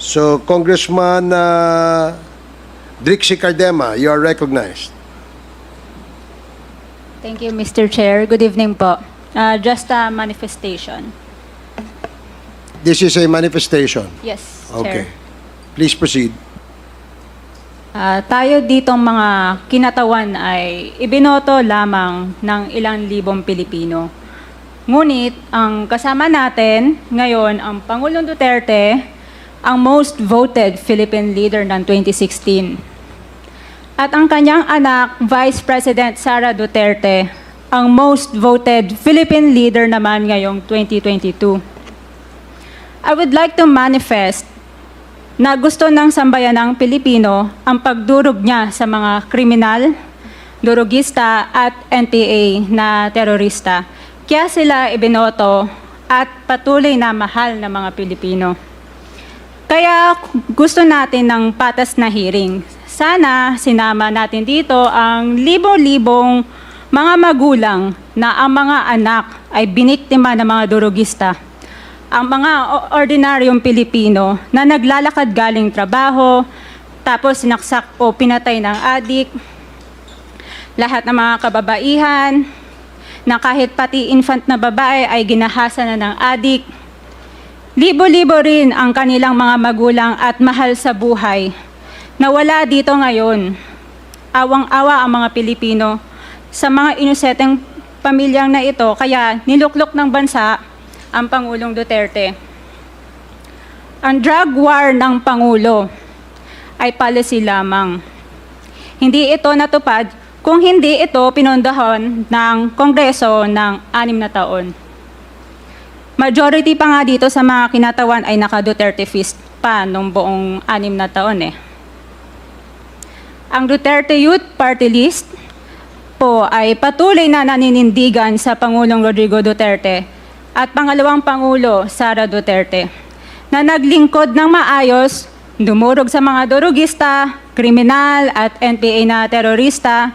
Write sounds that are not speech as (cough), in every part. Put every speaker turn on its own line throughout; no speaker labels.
So, Congressman uh, Drixie Cardema, you are recognized.
Thank you, Mr. Chair. Good evening po. Uh, just a manifestation.
This is a manifestation.
Yes,
Okay.
Chair.
Please proceed.
Ah, tayo ditong mga kinatawan ay ibinoto lamang ng ilang libong Pilipino. Ngunit ang kasama natin ngayon ang Pangulong Duterte, ang most voted Philippine leader ng 2016. At ang kanyang anak, Vice President Sara Duterte, ang most voted Philippine leader naman ngayong 2022. I would like to manifest na gusto ng sambayan ng Pilipino ang pagdurog niya sa mga kriminal, durugista at NPA na terorista. Kaya sila ibinoto at patuloy na mahal ng mga Pilipino. Kaya gusto natin ng patas na hearing. Sana sinama natin dito ang libo-libong mga magulang na ang mga anak ay biniktima ng mga durugista ang mga ordinaryong Pilipino na naglalakad galing trabaho, tapos sinaksak o pinatay ng adik, lahat ng mga kababaihan, na kahit pati infant na babae ay ginahasa na ng adik. Libo-libo rin ang kanilang mga magulang at mahal sa buhay na wala dito ngayon. Awang-awa ang mga Pilipino sa mga inuseteng pamilyang na ito kaya niluklok ng bansa ang Pangulong Duterte. Ang drug war ng Pangulo ay policy lamang. Hindi ito natupad kung hindi ito pinondahon ng Kongreso ng anim na taon. Majority pa nga dito sa mga kinatawan ay naka-Duterte fist pa nung buong anim na taon eh. Ang Duterte Youth Party List po ay patuloy na naninindigan sa Pangulong Rodrigo Duterte at pangalawang Pangulo Sara Duterte na naglingkod ng maayos, dumurog sa mga durugista, kriminal at NPA na terorista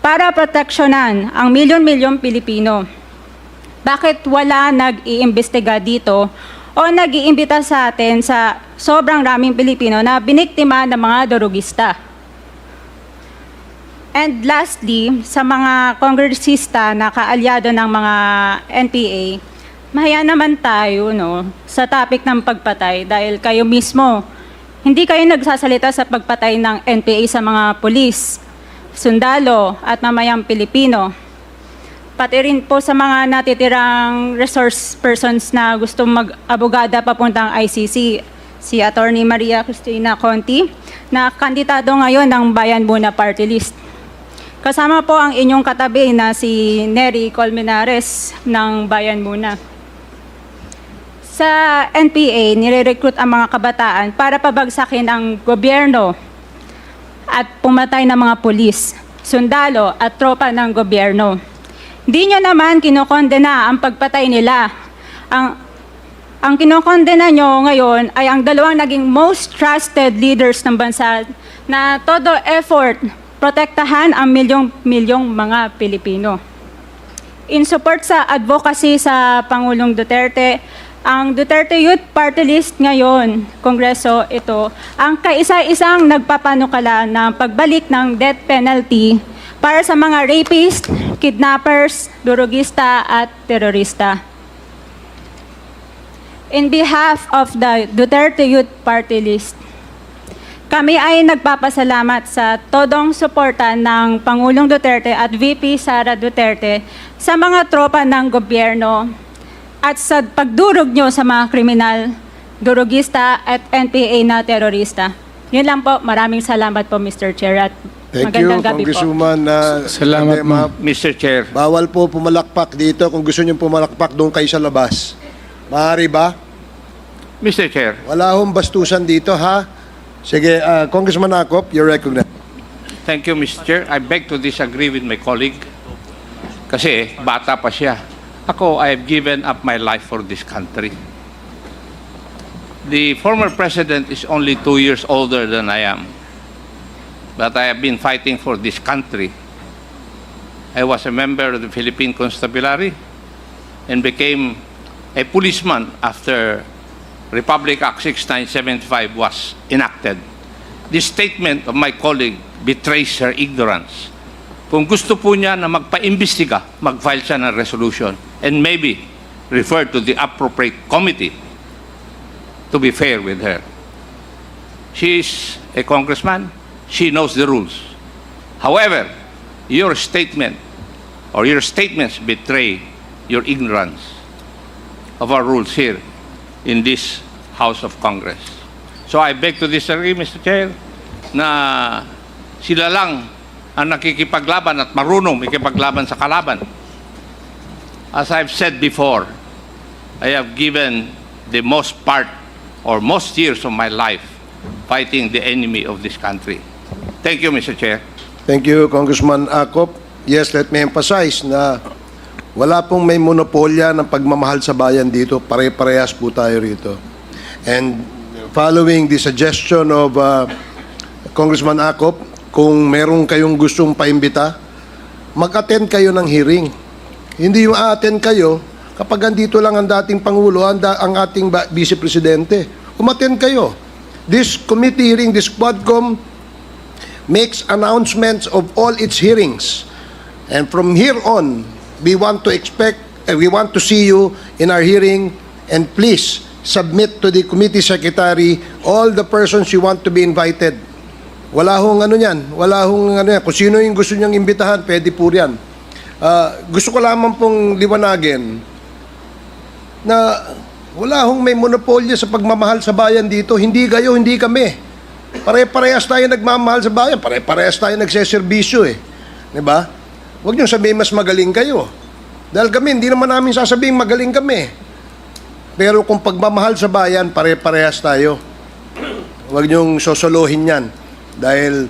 para proteksyonan ang milyon-milyong Pilipino. Bakit wala nag-iimbestiga dito o nag-iimbita sa atin sa sobrang raming Pilipino na biniktima ng mga durugista? And lastly, sa mga kongresista na kaalyado ng mga NPA, mahaya naman tayo no, sa topic ng pagpatay dahil kayo mismo, hindi kayo nagsasalita sa pagpatay ng NPA sa mga pulis, sundalo at mamayang Pilipino. Pati rin po sa mga natitirang resource persons na gusto mag-abogada papuntang ICC, si Attorney Maria Cristina Conti, na kandidato ngayon ng Bayan Muna Party List. Kasama po ang inyong katabi na si Nery Colmenares ng Bayan Muna. Sa NPA, nire-recruit ang mga kabataan para pabagsakin ang gobyerno at pumatay ng mga pulis, sundalo at tropa ng gobyerno. Di nyo naman kinokondena ang pagpatay nila. Ang, ang kinokondena nyo ngayon ay ang dalawang naging most trusted leaders ng bansa na todo effort protektahan ang milyong-milyong mga Pilipino. In support sa advocacy sa Pangulong Duterte, ang Duterte Youth Party List ngayon, Kongreso ito, ang kaisa-isang nagpapanukala ng pagbalik ng death penalty para sa mga rapist, kidnappers, durugista at terorista. In behalf of the Duterte Youth Party List, kami ay nagpapasalamat sa todong suporta ng Pangulong Duterte at VP Sara Duterte sa mga tropa ng gobyerno at sa pagdurog nyo sa mga kriminal, durugista at NPA na terorista. Yun lang po. Maraming salamat po, Mr. Chair. At
Thank you,
gabi po.
Congresswoman uh,
Salamat,
Cardema.
Mr. Chair.
Bawal po pumalakpak dito. Kung gusto nyo pumalakpak, doon kayo sa labas. Maaari ba?
Mr. Chair,
Wala hong bastusan dito, ha? Sige, uh, Congressman Akop, you're recognized.
thank you, Mr. Chair. I beg to disagree with my colleague. Kasi bata pa siya. Ako, I have given up my life for this country. The former president is only two years older than I am. But I have been fighting for this country. I was a member of the Philippine Constabulary and became a policeman after Republic Act 6975 was enacted. This statement of my colleague betrays her ignorance. Kung gusto po niya na magpa-imbestiga, mag-file siya ng resolution and maybe refer to the appropriate committee to be fair with her. She is a congressman. She knows the rules. However, your statement or your statements betray your ignorance of our rules here in this House of Congress. So I beg to disagree, Mr. Chair, na sila lang ang nakikipaglaban at marunong makipaglaban sa kalaban. As I've said before, I have given the most part or most years of my life fighting the enemy of this country. Thank you, Mr. Chair.
Thank you, Congressman Akop. Yes, let me emphasize na wala pong may monopolya ng pagmamahal sa bayan dito. Pare-parehas po tayo rito. And following the suggestion of uh, Congressman Akop, kung meron kayong gustong paimbita, mag-attend kayo ng hearing. Hindi yung a-attend kayo kapag andito lang ang dating Pangulo, ang, ang ating Vice Presidente. Umattend kayo. This committee hearing, this Quadcom, makes announcements of all its hearings. And from here on, we want to expect, uh, we want to see you in our hearing and please submit to the committee secretary all the persons you want to be invited. Wala hong ano yan, wala hong ano yan. Kung sino yung gusto niyang imbitahan, pwede po yan. Ah, gusto ko lamang pong liwanagin na wala hong may monopolya sa pagmamahal sa bayan dito. Hindi kayo, hindi kami. Pare-parehas tayo nagmamahal sa bayan. Pare-parehas tayo nagseserbisyo eh. Di ba? Huwag niyo sabihin mas magaling kayo. Dahil kami, hindi naman namin sasabihin magaling kami. Pero kung pagmamahal sa bayan, pare-parehas tayo. Huwag niyong sosolohin yan. Dahil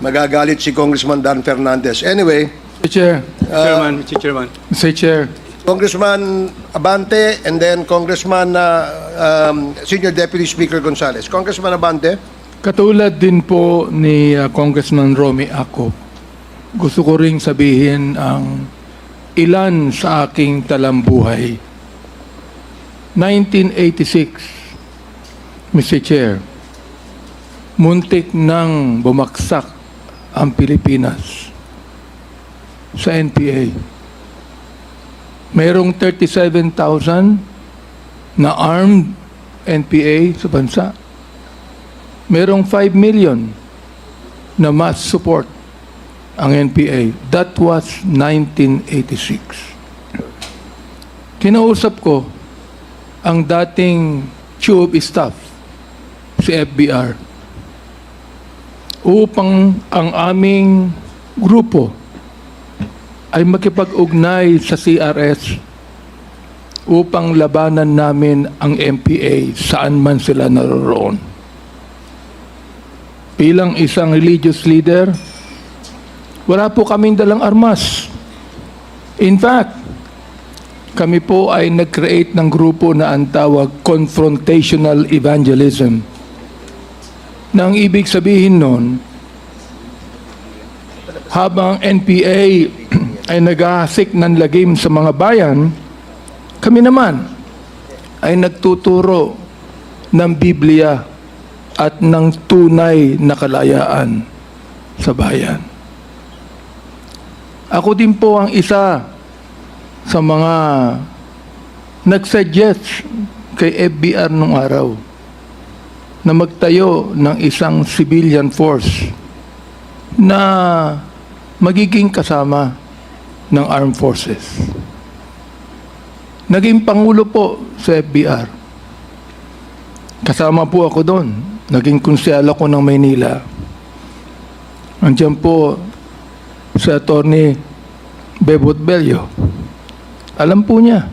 magagalit si Congressman Dan Fernandez. Anyway,
Mr. Chair,
Chairman, Mr. Chairman.
Mr. Chair,
Congressman Abante and then Congressman uh, um, Senior Deputy Speaker Gonzales. Congressman Abante?
Katulad din po ni uh, Congressman Romy Acop, gusto ko ring sabihin ang ilan sa aking talambuhay. 1986, Mr. Chair, muntik nang bumaksak ang Pilipinas sa NPA. Mayroong 37,000 na armed NPA sa bansa. Merong 5 million na mass support ang NPA. That was 1986. Kinausap ko ang dating chief staff si FBR upang ang aming grupo ay makipag-ugnay sa CRS upang labanan namin ang MPA saan man sila naroroon. Bilang isang religious leader, wala po kaming dalang armas. In fact, kami po ay nag-create ng grupo na ang tawag confrontational evangelism. Na ang ibig sabihin nun, habang NPA (clears throat) ay naghahasik ng lagim sa mga bayan, kami naman ay nagtuturo ng Biblia at ng tunay na kalayaan sa bayan. Ako din po ang isa sa mga nagsuggest kay FBR nung araw na magtayo ng isang civilian force na magiging kasama ng armed forces. Naging pangulo po sa FBR. Kasama po ako doon. Naging konsyal ako ng Maynila. Andiyan po sa attorney Bebot Bello. Alam po niya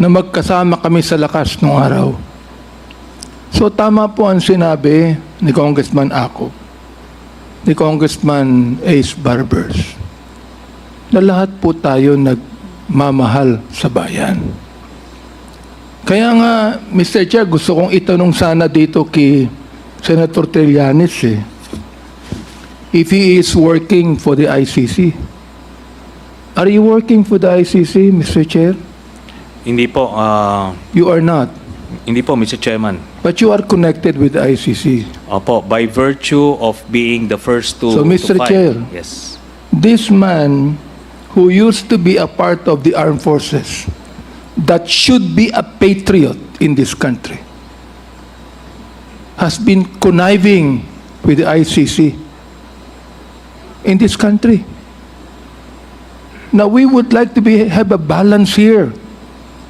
na magkasama kami sa lakas nung araw. So tama po ang sinabi ni Congressman Ako, ni Congressman Ace Barbers, na lahat po tayo nagmamahal sa bayan. Kaya nga, Mr. Chair, gusto kong itanong sana dito kay Senator Trillanes eh, if he is working for the ICC. Are you working for the ICC, Mr. Chair?
Hindi po, ah,
You are not.
Hindi po, Mr. Chairman.
But you are connected with the ICC.
Opo, by virtue of being the first to
So, Mr.
to.
Chair.
Yes.
This man who used to be a part of the armed forces that should be a patriot in this country has been conniving with the ICC in this country. Now, we would like to be, have a balance here.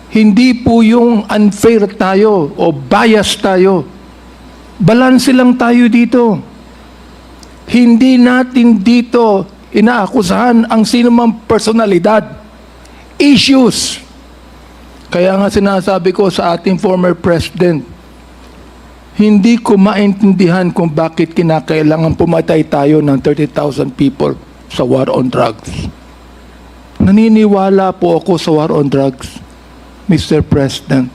Hindi po yung unfair tayo o bias tayo. Balance lang tayo dito. Hindi natin dito inaakusahan ang sinumang personalidad. Issues. Kaya nga sinasabi ko sa ating former president, hindi ko maintindihan kung bakit kinakailangan pumatay tayo ng 30,000 people sa war on drugs. Naniniwala po ako sa war on drugs, Mr. President.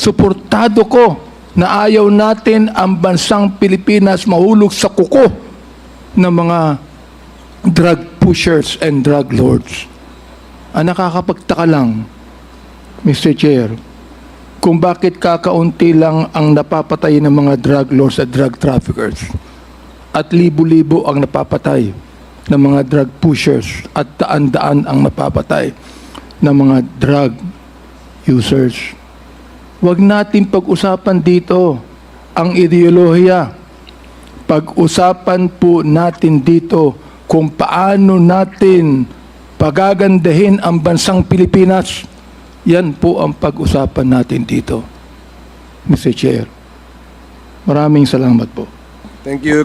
Suportado ko na ayaw natin ang bansang Pilipinas mahulog sa kuko ng mga drug pushers and drug lords. Ang nakakapagtaka lang, Mr. Chair, kung bakit kakaunti lang ang napapatay ng mga drug lords at drug traffickers at libo-libo ang napapatay ng mga drug pushers at daan-daan ang napapatay ng mga drug users. Huwag natin pag-usapan dito ang ideolohiya. Pag-usapan po natin dito kung paano natin pagagandahin ang bansang Pilipinas. Yan po ang pag-usapan natin dito. Mr. Chair, maraming salamat po.
Thank you.